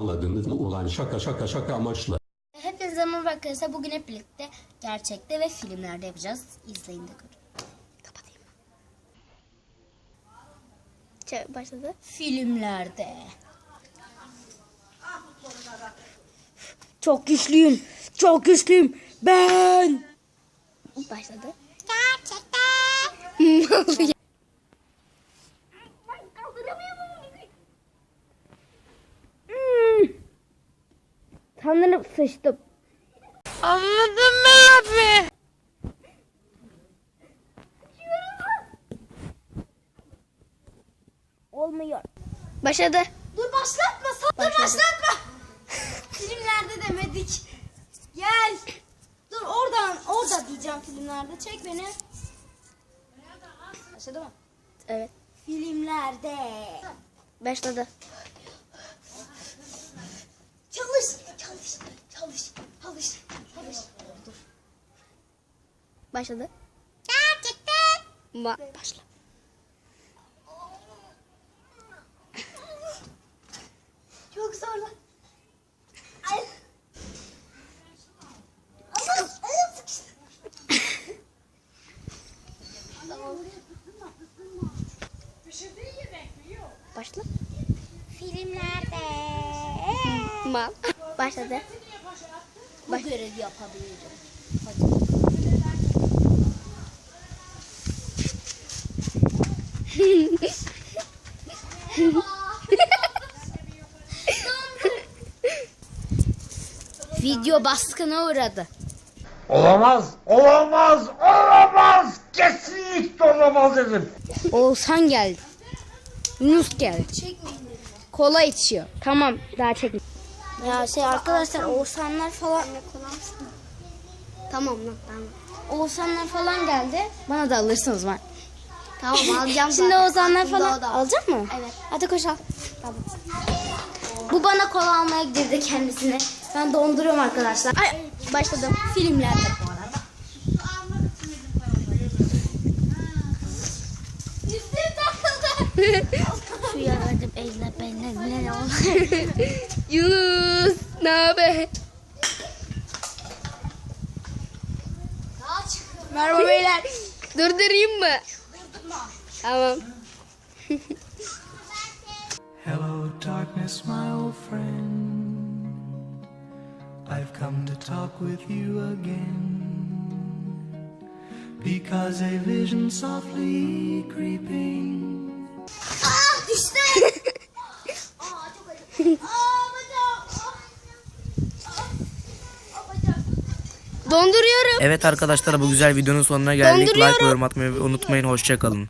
Anladınız mı? Ulan şaka şaka şaka amaçlı. Hepinize merhaba arkadaşlar. Bugün hep birlikte gerçekte ve filmlerde yapacağız. İzleyin de görün. Kapatayım. Çevir, başladı. Filmlerde. Çok güçlüyüm. Çok güçlüyüm. Ben. Başladı. Gerçekten. Sanırım sıçtım. Anladın mı abi? Olmuyor. Başladı. Dur başlatma. Sakın başlatma. filmlerde demedik. Gel. Dur oradan orada diyeceğim filmlerde. Çek beni. Başladı mı? Evet. Filmlerde. Başladı. Başladı. Gerçekten. Ma başla. Çok zor lan. Ay. Ama ayağım sıkıştı. Başla. Filmlerde. Ma başladı. Bu görevi yapabilirim. Video baskına uğradı. Olamaz, olamaz, olamaz. Kesinlikle olamaz dedim. Oğuzhan geldi. Yunus geldi. Kola içiyor. Tamam daha çekme. Ya şey arkadaşlar Oğuzhanlar falan. Tamam lan tamam. Oğuzhanlar falan geldi. Bana da alırsınız ben. Tamam alacağım Şimdi zaten. Aklımda falan o da. alacak mı? Evet. Hadi koş al. Tamam. Bu bana kola almaya girdi kendisine. Ben donduruyorum arkadaşlar. Ay, başladım. Filmlerde bu arada. Şu yardım eyle benimle ne olur. Yunus ne haber? Merhaba beyler. Durdurayım mı? Tamam. Hello, darkness, my old friend. I've come to talk with you again. Because a vision softly creeping Ah düştü. Aa çok acı. Aa bacağım. Bacağım. Donduruyorum. Evet arkadaşlar bu güzel videonun sonuna geldik. Like ve yorum atmayı unutmayın. Hoşçakalın.